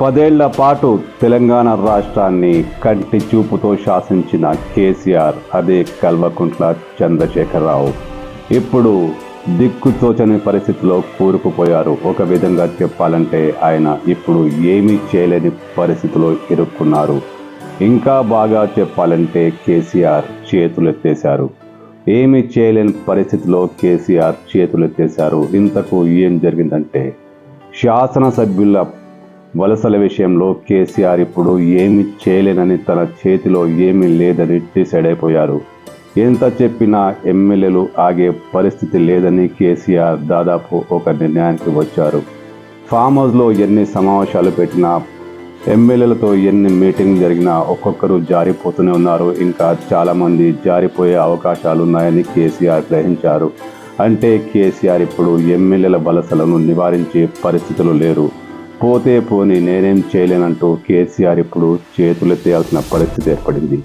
పదేళ్ళ పాటు తెలంగాణ రాష్ట్రాన్ని కంటి చూపుతో శాసించిన కేసీఆర్ అదే కల్వకుంట్ల చంద్రశేఖరరావు. ఇప్పుడు దిక్కుతోచని పరిస్థితిలో కూరుకుపోయారు. ఒక విధంగా చెప్పాలంటే ఆయన ఇప్పుడు ఏమీ చేయలేని పరిస్థితిలో ఇరుక్కున్నారు. ఇంకా బాగా చెప్పాలంటే కేసీఆర్ చేతులెత్తేశారు. ఏమీ చేయలేని పరిస్థితిలో కేసీఆర్ చేతులెత్తేశారు. ఇంతకు ఏం జరిగిందంటే శాసనసభ్యుల వలసల విషయంలో కేసీఆర్ ఇప్పుడు ఏమి చేయలేనని తన చేతిలో ఏమీ లేదని డిసైడ్ అయిపోయారు. ఎంత చెప్పినా ఎమ్మెల్యేలు ఆగే పరిస్థితి లేదని కేసీఆర్ దాదాపు ఒక నిర్ణయానికి వచ్చారు. ఫామ్ హౌస్లో ఎన్ని సమావేశాలు పెట్టినా ఎమ్మెల్యేలతో ఎన్ని మీటింగ్ జరిగినా ఒక్కొక్కరు జారిపోతూనే ఉన్నారు. ఇంకా చాలామంది జారిపోయే అవకాశాలు ఉన్నాయని కేసీఆర్ గ్రహించారు. అంటే కేసీఆర్ ఇప్పుడు ఎమ్మెల్యేల వలసలను నివారించే పరిస్థితులు లేరు. పోతే పోని నేనేం చేయలేనంటూ కేసీఆర్ ఇప్పుడు చేతులెత్తేయాల్సిన పరిస్థితి ఏర్పడింది.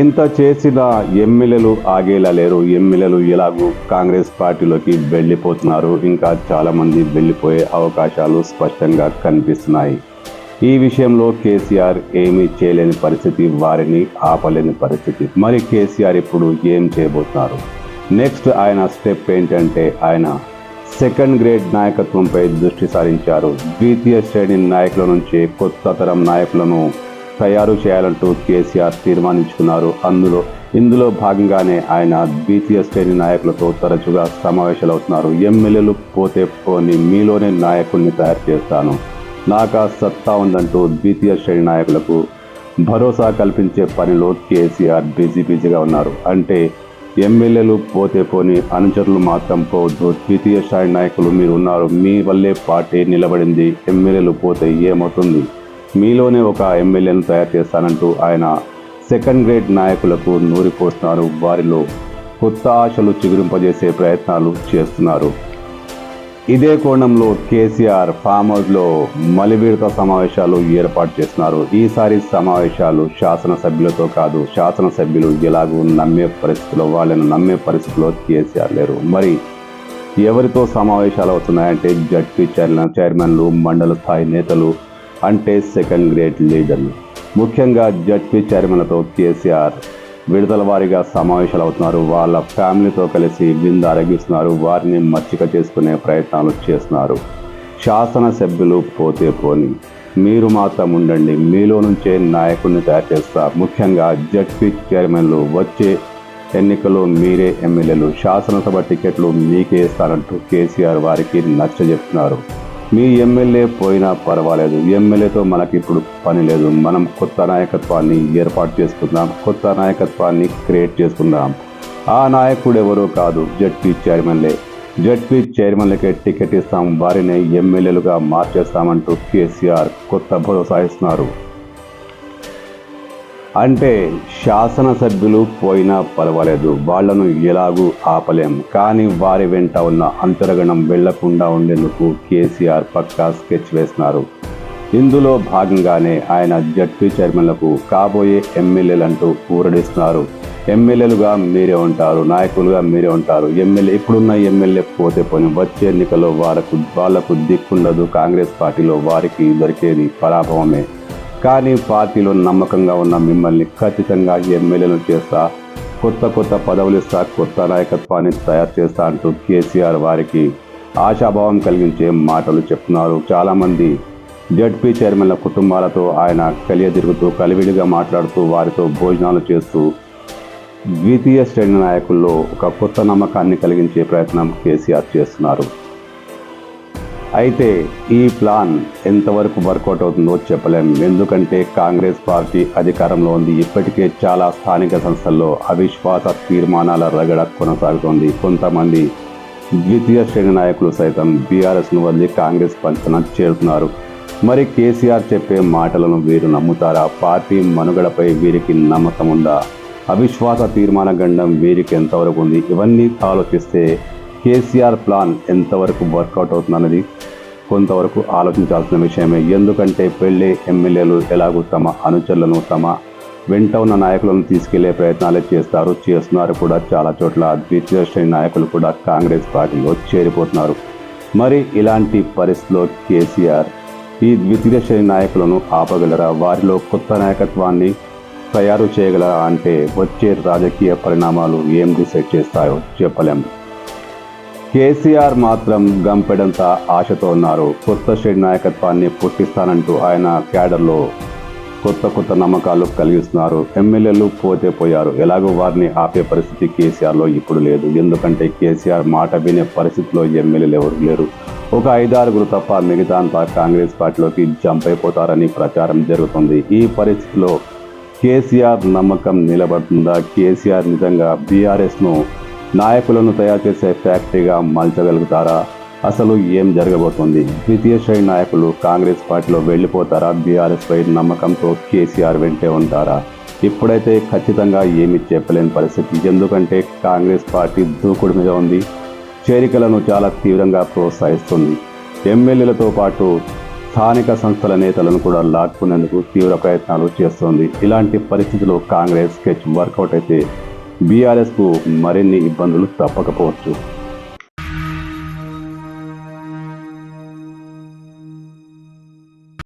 ఎంత చేసినా ఎమ్మెల్యేలు ఆగేలా లేరు. ఎమ్మెల్యేలు ఇలాగూ కాంగ్రెస్ పార్టీలోకి వెళ్ళిపోతున్నారు. ఇంకా చాలామంది వెళ్ళిపోయే అవకాశాలు స్పష్టంగా కనిపిస్తున్నాయి. ఈ విషయంలో కేసీఆర్ ఏమీ చేయలేని పరిస్థితి వారిని ఆపలేని పరిస్థితి. మరి కేసీఆర్ ఇప్పుడు ఏం చేయబోతున్నారు? నెక్స్ట్ ఆయన స్టెప్ ఏంటంటే ఆయన సెకండ్ గ్రేడ్ నాయకత్వంపై దృష్టి సారించారు. ద్వితీయ శ్రేణి నాయకుల నుంచి కొత్త తరం నాయకులను తయారు చేయాలంటూ కేసీఆర్ తీర్మానించుకున్నారు. అందులో ఇందులో భాగంగానే ఆయన ద్వితీయ శ్రేణి నాయకులతో తరచుగా సమావేశాలు అవుతున్నారు ఎమ్మెల్యేలు పోతే పోని మీలోనే నాయకుల్ని తయారు చేస్తాను. నాకు ఆ సత్తా ఉందంటూ ద్వితీయ శ్రేణి నాయకులకు భరోసా కల్పించే పనిలో కేసీఆర్ బిజీ బిజీగా ఉన్నారు. అంటే ఎమ్మెల్యేలు పోతే పోని అనుచరులు మాత్రం పోవద్దు. ద్వితీయ స్థాయి నాయకులు మీరు ఉన్నారు మీ వల్లే పార్టీ నిలబడింది. ఎమ్మెల్యేలు పోతే ఏమవుతుంది? మీలోనే ఒక ఎమ్మెల్యేను తయారు చేస్తానంటూ ఆయన సెకండ్ గ్రేడ్ నాయకులకు నూరిపోస్తున్నారు. వారిలో కొత్త ఆశలు చిగురింపజేసే ప్రయత్నాలు చేస్తున్నారు. ఇదే కోణంలో కేసీఆర్ ఫామ్ హౌస్లో మలివిడత సమావేశాలు ఏర్పాటు చేస్తున్నారు. ఈసారి సమావేశాలు శాసనసభ్యులతో కాదు శాసనసభ్యులు ఎలాగూ నమ్మే పరిస్థితిలో వాళ్ళని నమ్మే పరిస్థితిలో కేసీఆర్ లేరు. మరి ఎవరితో సమావేశాలు అవుతున్నాయంటే జడ్పీ చైర్మన్ చైర్మన్లు మండల స్థాయి నేతలు అంటే సెకండ్ గ్రేడ్ లీడర్లు. ముఖ్యంగా జడ్పీ చైర్మన్లతో కేసీఆర్ విడతల వారీగా సమావేశాలు అవుతున్నారు వాళ్ళ ఫ్యామిలీతో కలిసి విందు అరగిస్తున్నారు. వారిని మచ్చిక చేసుకునే ప్రయత్నాలు చేస్తున్నారు. శాసనసభ్యులు పోతే పోని. మీరు మాత్రం ఉండండి. మీలో నుంచే నాయకుడిని తయారు చేస్తా. ముఖ్యంగా జడ్పీ చైర్మన్లు వచ్చే ఎన్నికల్లో మీరే ఎమ్మెల్యేలు. శాసనసభ టికెట్లు మీకే ఇస్తారంటూ కేసీఆర్ వారికి నచ్చజెప్తున్నారు. మీ ఎమ్మెల్యే పోయినా పర్వాలేదు. ఎమ్మెల్యేతో మనకి ఇప్పుడు పని లేదు. మనం కొత్త నాయకత్వాన్ని ఏర్పాటు చేసుకుందాం. కొత్త నాయకత్వాన్ని క్రియేట్ చేసుకుందాం. ఆ నాయకుడు ఎవరో కాదు జడ్పీ చైర్మన్లే. జడ్పీ చైర్మన్లకే టికెట్ ఇస్తాం. వారిని ఎమ్మెల్యేలుగా మార్చేస్తామంటూ కేసీఆర్ కొత్త భరోసా ఇస్తున్నారు. అంటే శాసనసభ్యులు పోయినా పర్వాలేదు. వాళ్ళను ఎలాగూ ఆపలేం. కానీ వారి వెంట ఉన్న అంతరగణం వెళ్ళకుండా ఉండేందుకు కేసీఆర్ పక్కా స్కెచ్ వేస్తున్నారు ఇందులో భాగంగానే ఆయన జడ్పీ చైర్మన్లకు కాబోయే ఎమ్మెల్యేలంటూ ఊరడిస్తున్నారు. ఎమ్మెల్యేలుగా మీరే ఉంటారు నాయకులుగా మీరే ఉంటారు. ఎమ్మెల్యే ఇప్పుడున్న ఎమ్మెల్యే పోతే పోని వచ్చే ఎన్నికల్లో వాళ్ళకు వాళ్ళకు దిక్కుండదు కాంగ్రెస్ పార్టీలో వారికి దొరికేది పరాభవమే. కానీ పార్టీలో నమ్మకంగా ఉన్న మిమ్మల్ని ఖచ్చితంగా ఎమ్మెల్యేలు చేస్తా కొత్త కొత్త పదవులు ఇస్తా కొత్త నాయకత్వాన్ని తయారు చేస్తా అంటూ కేసీఆర్ వారికి ఆశాభావం కలిగించే మాటలు చెప్తున్నారు. చాలామంది జడ్పీ చైర్మన్ల కుటుంబాలతో ఆయన కలియదిరుగుతూ కలివిడిగా మాట్లాడుతూ వారితో భోజనాలు చేస్తూ ద్వితీయ శ్రేణి నాయకుల్లో ఒక కొత్త నమ్మకాన్ని కలిగించే ప్రయత్నం కేసీఆర్ చేస్తున్నారు. అయితే ఈ ప్లాన్ ఎంతవరకు వర్కౌట్ అవుతుందో చెప్పలేం. ఎందుకంటే కాంగ్రెస్ పార్టీ అధికారంలో ఉంది. ఇప్పటికే చాలా స్థానిక సంస్థల్లో అవిశ్వాస తీర్మానాల రగడ కొనసాగుతోంది. కొంతమంది ద్వితీయ శ్రేణి నాయకులు సైతం బీఆర్ఎస్ను వదిలి కాంగ్రెస్ పంచన చేరుతున్నారు. మరి కేసీఆర్ చెప్పే మాటలను వీరు నమ్ముతారా? పార్టీ మనుగడపై వీరికి నమ్మకం ఉందా? అవిశ్వాస తీర్మాన గండం వీరికి ఎంతవరకు ఉంది? ఇవన్నీ ఆలోచిస్తే కేసీఆర్ ప్లాన్ ఎంతవరకు వర్కౌట్ అవుతుందన్నది కొంతవరకు ఆలోచించాల్సిన విషయమే. ఎందుకంటే పెళ్ళి ఎమ్మెల్యేలు ఎలాగూ తమ అనుచరులను తమ వెంట ఉన్న నాయకులను తీసుకెళ్ళే ప్రయత్నాలే చేస్తారు. చేస్తున్నారు కూడా చాలా చోట్ల. ద్వితీయ శ్రేణి నాయకులు కూడా కాంగ్రెస్ పార్టీలో చేరిపోతున్నారు. మరి ఇలాంటి పరిస్థితిలో కేసీఆర్ ఈ ద్వితీయ శ్రేణి నాయకులను ఆపగలరా? వారిలో కొత్త నాయకత్వాన్ని తయారు చేయగలరా? అంటే వచ్చే రాజకీయ పరిణామాలు ఏం డిసైడ్ చేస్తాయో చెప్పలేము కేసీఆర్ మాత్రం గంపెడంత ఆశతో ఉన్నారు. కొత్త శ్రేణి నాయకత్వాన్ని పుట్టిస్తానంటూ ఆయన క్యాడర్లో కొత్త కొత్త నమ్మకాలు కలిగిస్తున్నారు. ఎమ్మెల్యేలు పోతే పోయారు. ఎలాగో వారిని ఆపే పరిస్థితి కేసీఆర్లో ఇప్పుడు లేదు. ఎందుకంటే కేసీఆర్ మాట వినే పరిస్థితిలో ఎమ్మెల్యేలు ఎవరు లేరు. ఒక ఐదారుగురు తప్ప మిగతా అంతా కాంగ్రెస్ పార్టీలోకి జంప్ అయిపోతారని ప్రచారం జరుగుతుంది. ఈ పరిస్థితిలో కేసీఆర్ నమ్మకం నిలబడుతుందా? కేసీఆర్ నిజంగా బీఆర్ఎస్ను నాయకులను తయారు చేసే ఫ్యాక్టరీగా మలచగలుగుతారా? అసలు ఏం జరగబోతుంది? ద్వితీయ శ్రేణి నాయకులు కాంగ్రెస్ పార్టీలో వెళ్ళిపోతారా? బీఆర్ఎస్ పై నమ్మకంతో కేసీఆర్ వెంటే ఉంటారా? ఇప్పుడైతే ఖచ్చితంగా ఏమీ చెప్పలేని పరిస్థితి. ఎందుకంటే కాంగ్రెస్ పార్టీ దూకుడు మీద ఉంది. చేరికలను చాలా తీవ్రంగా ప్రోత్సహిస్తుంది. ఎమ్మెల్యేలతో పాటు స్థానిక సంస్థల నేతలను కూడా లాక్కునేందుకు తీవ్ర ప్రయత్నాలు చేస్తోంది. ఇలాంటి పరిస్థితుల్లో కాంగ్రెస్ స్కెచ్ వర్కౌట్ అయితే బీఆర్ఎస్కు మరిన్ని ఇబ్బందులు తప్పకపోవచ్చు.